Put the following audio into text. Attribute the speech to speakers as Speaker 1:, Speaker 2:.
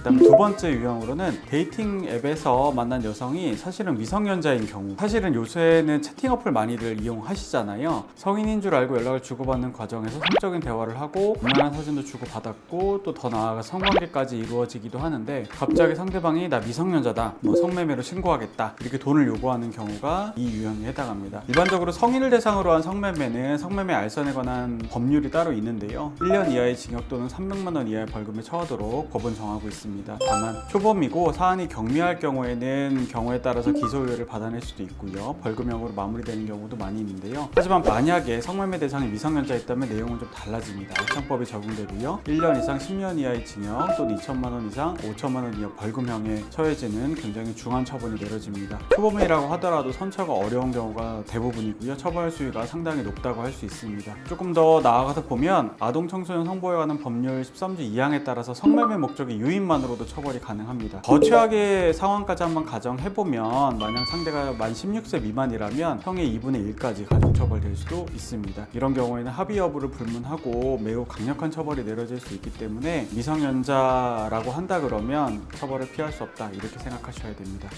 Speaker 1: 그다음 두 번째 유형으로는 데이팅 앱에서 만난 여성이 사실은 미성년자인 경우. 사실은 요새는 채팅 어플 많이들 이용하시잖아요. 성인인 줄 알고 연락을 주고받는 과정에서 성적인 대화를 하고 무난한 사진도 주고받았고 또 더 나아가 성관계까지 이루어지기도 하는데 갑자기 상대방이 나 미성년자다, 뭐 성매매로 신고하겠다 이렇게 돈을 요구하는 경우가 이 유형에 해당합니다. 일반적으로 성인을 대상으로 한 성매매는 성매매 알선에 관한 법률이 따로 있는데요. 1년 이하의 징역 또는 300만 원 이하의 벌금에 처하도록 법은 정하고 있습니다. 다만 초범이고 사안이 경미할 경우에는 경우에 따라서 기소유예를 받아낼 수도 있고요. 벌금형으로 마무리되는 경우도 많이 있는데요. 하지만 만약에 성매매 대상이 미성년자였다면 내용은 좀 달라집니다. 알창법이 적용되고요. 1년 이상 10년 이하의 징역 또는 2천만 원 이상 5천만 원 이하 벌금형에 처해지는 굉장히 중한 처분이 내려집니다. 초범이라고 하더라도 선처가 어려운 경우가 대부분이고요. 처벌 수위가 상당히 높다고 할 수 있습니다. 조금 더 나아가서 보면 아동 청소년 성보호에 관한 법률 13조 2항에 따라서 성매매 목적의 유인 만으로도 처벌이 가능합니다. 더 최악의 상황까지 한번 가정해 보면 만약 상대가 만 16세 미만이라면 형의 2분의 1까지 가중처벌될 수도 있습니다. 이런 경우에는 합의 여부를 불문하고 매우 강력한 처벌이 내려질 수 있기 때문에 미성년자라고 한다 그러면 처벌을 피할 수 없다 이렇게 생각하셔야 됩니다.